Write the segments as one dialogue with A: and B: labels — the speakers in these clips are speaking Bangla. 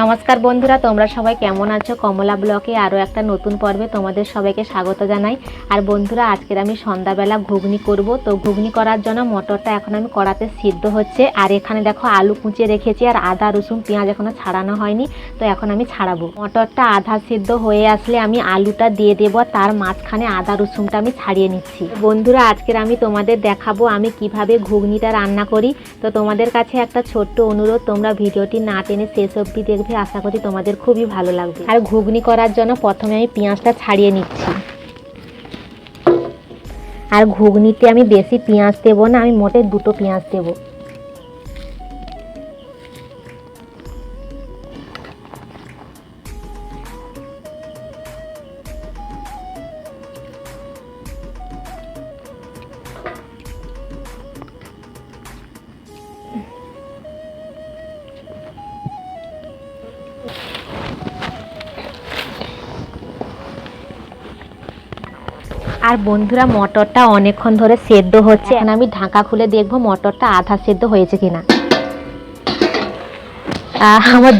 A: নমস্কার বন্ধুরা, তোমরা সবাই কেমন আছো? কমলা ব্লকে আরও একটা নতুন পর্বে তোমাদের সবাইকে স্বাগত জানাই। আর বন্ধুরা, আজকের আমি সন্ধ্যাবেলা ঘুগনি করব। তো ঘুগনি করার জন্য মটরটা এখন আমি কড়াতে সিদ্ধ হচ্ছে। আর এখানে দেখো আলু কুঁচে রেখেছি, আর আদা, রসুন, পেঁয়াজ এখনও ছাড়ানো হয়নি। তো এখন আমি ছাড়াবো। মটরটা আধা সিদ্ধ হয়ে আসলে আমি আলুটা দিয়ে দেব। তার মাঝখানে আদা, রসুনটা আমি ছাড়িয়ে নিচ্ছি। বন্ধুরা, আজকের আমি তোমাদের দেখাবো আমি কীভাবে ঘুগনিটা রান্না করি। তো তোমাদের কাছে একটা ছোট্ট অনুরোধ, তোমরা ভিডিওটি না টেনে শেষ অবধি দেখবে। আশা করি তোমাদের খুবই ভালো লাগবে। আর ঘুগনি করার জন্য প্রথমে আমি পেঁয়াজটা ছাড়িয়ে নিচ্ছি। আর ঘুগনিতে আমি বেশি পেঁয়াজ দেবো না, আমি মোটে দুটো পেঁয়াজ দেবো। আর বন্ধুরা, মটরটা অনেকক্ষণ ধরে সেদ্ধ হচ্ছে। এখন আমি ঢাকা খুলে দেখব মটরটা আধা সেদ্ধ হয়েছে কিনা। আমার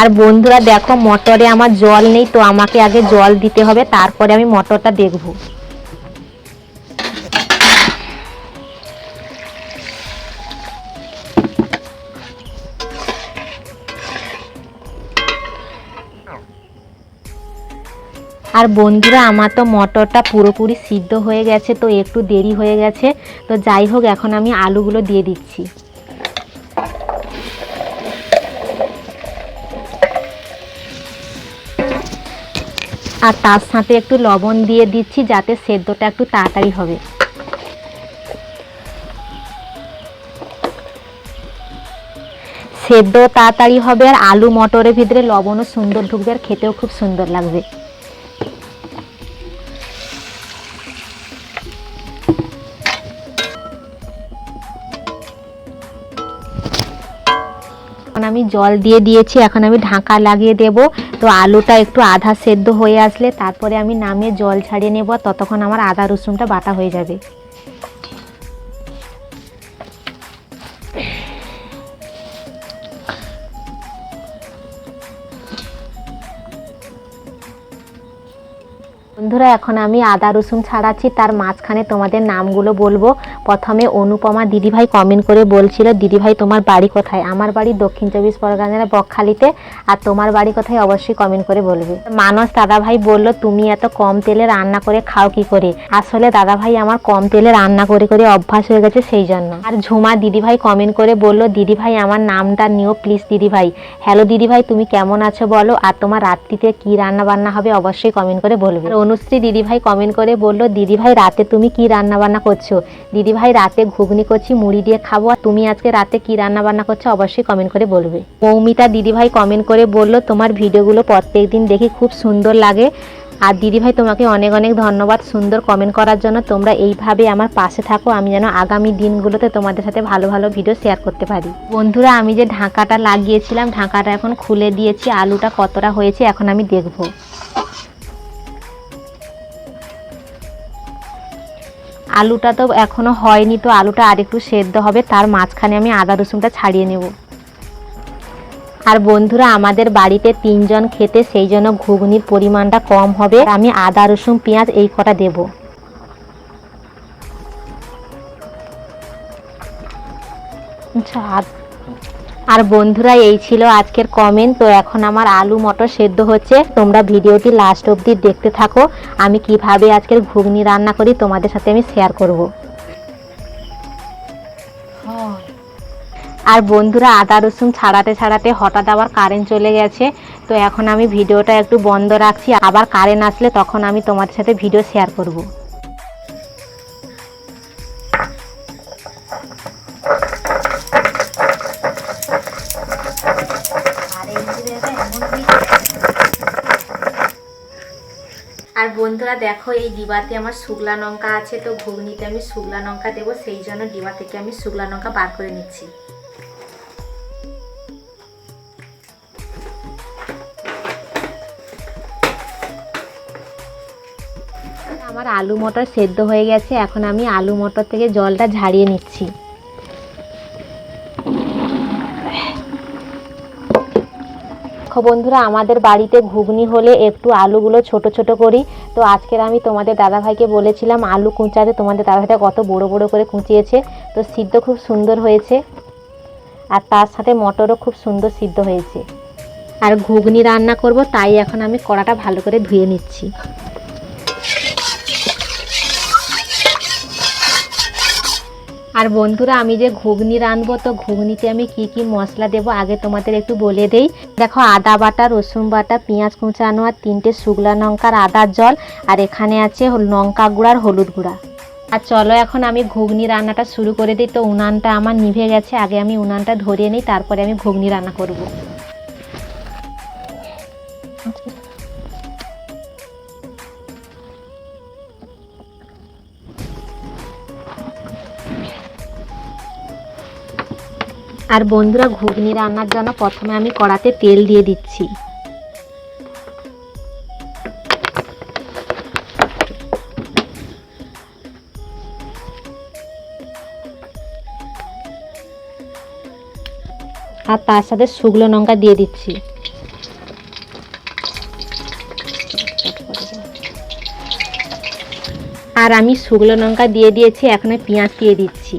A: আর বন্ধুরা, দেখো মটরে আমার জল নেই, তো আমাকে আগে জল দিতে হবে, তারপরে আমি মটরটা দেখব। আর বন্ধুরা, আমার তো মটরটা পুরোপুরি সিদ্ধ হয়ে গেছে, তো একটু দেরি হয়ে গেছে। তো যাই হোক, এখন আমি আলুগুলো দিয়ে দিচ্ছি। আর তার সাথে একটু লবণ দিয়ে দিচ্ছি, যাতে সেদ্ধটা একটু তাড়াতাড়ি হবে। সেদ্ধ তাড়াতাড়ি হবে, আর আলু মটরের ভিতরে লবণও সুন্দর ঢুকবে, আর খেতেও খুব সুন্দর লাগবে। এখন আমি জল দিয়ে দিয়েছি, এখন আমি ঢাকা লাগিয়ে দেব। তো আলুটা একটু আধা সেদ্ধ হয়ে আসলে তারপরে আমি নামিয়ে জল ছাড়িয়ে নেব ততক্ষণ আমার আদা, রসুনটা বাটা হয়ে যাবে। বন্ধুরা, এখন আমি আদা, রসুন ছাড়াচ্ছি, তার মাঝখানে তোমাদের নামগুলো বলব। প্রথমে অনুপমা দিদিভাই কমেন্ট করে বলছিল, দিদিভাই, তোমার বাড়ি কোথায়? আমার বাড়ি দক্ষিণ চব্বিশ পরগনার বকখালিতে, আর তোমার বাড়ি কোথায়? অবশ্যই কমেন্ট করে বলবে। মানস দাদাভাই বলল, তুমি এত কম তেলে রান্না করে খাও কি করে? আসলে দাদাভাই আমার কম তেলে রান্না করে করে অভ্যাস হয়ে গেছে সেই জন্য। আর ঝুমা দিদিভাই কমেন্ট করে বলল, দিদিভাই, আমার নামটা নিও প্লিজ দিদিভাই। হ্যালো দিদিভাই, তুমি কেমন আছো বলো? আর তোমার রাত্রিতে কি রান্না বান্না হবে অবশ্যই কমেন্ট করে বলবে। অনুশ্রী দিদিভাই কমেন্ট করে বলল, দিদিভাই, রাতে তুমি কি রান্না বান্না করছ? দিদিভাই রাতে ঘুগনি করছি, মুড়ি দিয়ে খাব। আর তুমি আজকে রাতে কি রান্না বান্না করছ অবশ্যই কমেন্ট করে বলবে। মৌমিতা দিদিভাই কমেন্ট করে বলল, তোমার ভিডিওগুলো প্রত্যেক দিন দেখি খুব সুন্দর লাগে। আর দিদিভাই, তোমাকে অনেক অনেক ধন্যবাদ সুন্দর কমেন্ট করার জন্য। তোমরা এইভাবে আমার পাশে থাকো, আমি যেন আগামী দিনগুলোতে তোমাদের সাথে ভালো ভালো ভিডিও শেয়ার করতে পারি। বন্ধুরা, আমি যে ঢাকাটা লাগিয়েছিলাম, ঢাকাটা এখন খুলে দিয়েছি, আলুটা কতটা হয়েছে এখন আমি দেখব। আলুটা তো এখনও হয়নি, তো আলুটা আরেকটু সেদ্ধ হবে, তার মাঝখানে আমি আদা রসুনটা ছাড়িয়ে নেব। আর বন্ধুরা, আমাদের বাড়িতে তিনজন খেতে সেই জন্য ঘুগনির পরিমাণটা কম হবে আমি আদা রসুন পেঁয়াজ এই কটা দেব। আচ্ছা আর বন্ধুরা, এই ছিল আজকের কমেন্ট তো এখন আমার আলু মটর সেদ্ধ হচ্ছে। তোমরা ভিডিওটি লাস্ট অবধি দেখতে থাকো। আমি কীভাবে আজকের ঘুগনি রান্না করি তোমাদের সাথে আমি শেয়ার করব। আর বন্ধুরা, আদা রসুন ছাড়াতে ছাড়াতে হঠাৎ আবার কারেন্ট চলে গেছে। তো এখন আমি ভিডিওটা একটু বন্ধ রাখছি। আবার কারেন্ট আসলে তখন আমি তোমাদের সাথে ভিডিও শেয়ার করব। আর বন্ধুরা দেখো, এই ডিবাতে আমার শুকলা লঙ্কা আছে, তো ঘুগনিতে আমি শুকলা লঙ্কা দেবো, সেই জন্য ডিবা থেকে আমি শুকলা লঙ্কা বার করে নিচ্ছি। আমার আলু মটর সেদ্ধ হয়ে গেছে, এখন আমি আলু মটর থেকে জলটা ঝাড়িয়ে নিচ্ছি। দেখো বন্ধুরা, আমাদের বাড়িতে ঘুগনি হলে একটু আলুগুলো ছোট ছোট করি। তো আজকের আমি তোমাদের দাদাভাইকে বলেছিলাম, আলু কুঁচাতে তোমাদের দাদাভাইটা কত বড় বড় করে কুঁচিয়েছে। তো সিদ্ধ খুব সুন্দর হয়েছে। আর তার সাথে মটরও খুব সুন্দর সিদ্ধ হয়েছে। আর ঘুগনি রান্না করব, তাই এখন আমি কড়াটা ভালো করে ধুয়ে নিচ্ছি। আর বন্ধুরা, আমি যে ঘুগনি রাঁধবো, তো ঘুগনিতে আমি কি কি মশলা দেব আগে তোমাদের একটু বলে দেই। দেখো, আদা বাটা, রসুন বাটা, পেঁয়াজ কুঁচানো আর তিনটে শুকলা লঙ্কার আদার জল, আর এখানে আছে লঙ্কা গুঁড়া আর হলুদ গুঁড়া। আর চলো, এখন আমি ঘুগনি রান্নাটা শুরু করে দিই। তো উনানটা আমার নিভে গেছে, আগে আমি উনানটা ধরিয়ে নিই, তারপরে আমি ঘুগনি রান্না করব। আর বন্ধুরা, ঘুগনি রান্নার জন্য প্রথমে আমি কড়াতে তেল দিয়ে দিচ্ছি। আর তার সাথে শুকনো লঙ্কা দিয়ে দিচ্ছি। আর আমি শুকনো লঙ্কা দিয়ে দিয়েছি, এখন পেঁয়াজ দিয়ে দিচ্ছি।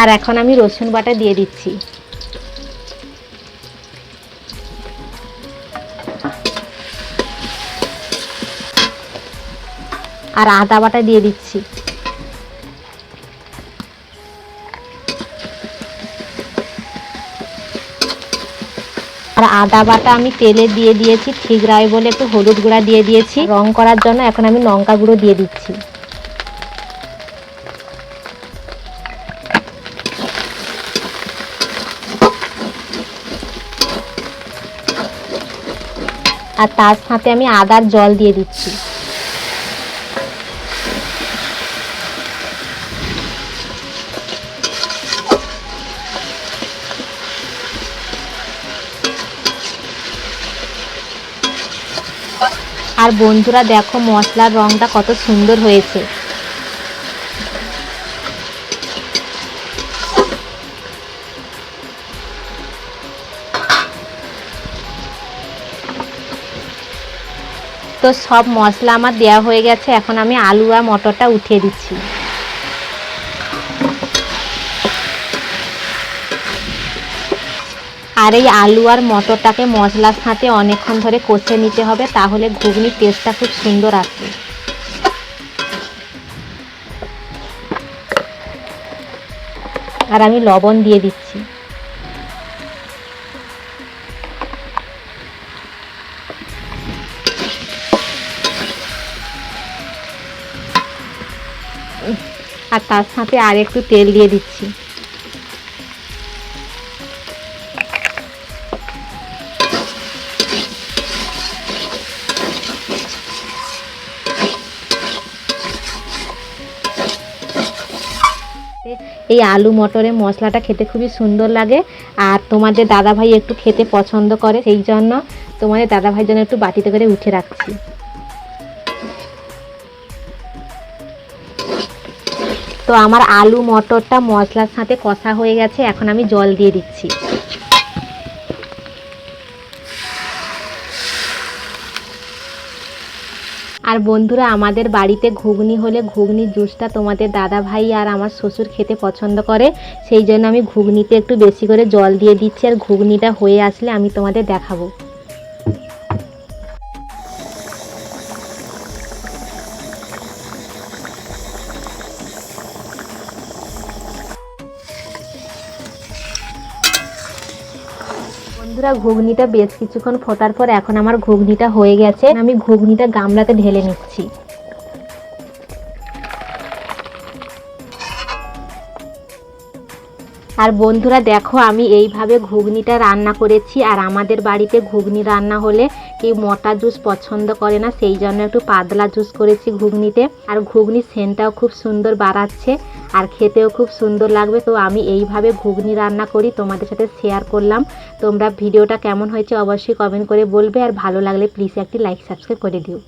A: আর এখন আমি রসুন বাটা দিয়ে দিচ্ছি। আর আদা বাটা দিয়ে দিচ্ছি। আর আদা বাটা আমি তেলে দিয়ে দিয়েছি, ঠিক রায় বলে একটু হলুদ গুঁড়া দিয়ে দিয়েছি। রং করার জন্য এখন আমি লঙ্কা গুঁড়ো দিয়ে দিচ্ছি। আর তার সাথে আমি আদার জল দিয়ে দিচ্ছি। আর বন্ধুরা, দেখো মশলার রংটা কত সুন্দর হয়েছে। তো সব মশলা আমার দেওয়া হয়ে গেছে, এখন আমি আলু আর মটরটা উঠিয়ে দিচ্ছি। আর এই আলু আর মটরটাকে মশলার সাথে অনেকক্ষণ ধরে কষে নিতে হবে, তাহলে ঘুগনির টেস্টটা খুব সুন্দর আসবে। আর আমি লবণ দিয়ে দিচ্ছি। আর তার সাথে আর একটু তেল দিয়ে দিচ্ছি। এই আলু মটরের মশলাটা খেতে খুবই সুন্দর লাগে। আর তোমাদের দাদাভাই একটু খেতে পছন্দ করে, সেই জন্য তোমাদের দাদাভাই জন্য একটু বাটিতে করে উঠে রাখছি। তো আমার আলু, মটরটা মশলার সাথে কষা হয়ে গেছে, এখন আমি জল দিয়ে দিচ্ছি। আর বন্ধুরা, আমাদের বাড়িতে ঘুগনি হলে ঘুগনির জুসটা তোমাদের দাদা ভাই আর আমার শ্বশুর খেতে পছন্দ করে, সেই জন্য আমি ঘুগনিতে একটু বেশি করে জল দিয়ে দিচ্ছি, আর ঘুগনিটা হয়ে আসলে আমি তোমাদের দেখাবো। বন্ধুরা, ঘুগনিটা বেশ কিছুক্ষণ ফোটার পর এখন আমার ঘুগনিটা হয়ে গেছে। আমি ঘুগনিটা গামলাতে ঢেলে নিচ্ছি। আর বন্ধুরা দেখো, আমি এইভাবে ঘুগনিটা রান্না করেছি, আর আমাদের বাড়িতে ঘুগনি রান্না হলে কেউ মোটা জুস পছন্দ করে না, সেই জন্য একটু পাতলা জুস করেছি ঘুগনিতে। আর ঘুগনির সেন্টটাও খুব সুন্দর বাড়াচ্ছে, আর খেতেও খুব সুন্দর লাগবে। তো আমি এইভাবে ঘুগনি রান্না করি, তোমাদের সাথে শেয়ার করলাম। তোমরা ভিডিওটা কেমন হয়েছে অবশ্যই কমেন্ট করে বলবে, আর ভালো লাগলে প্লিজ একটি লাইক সাবস্ক্রাইব করে দিও।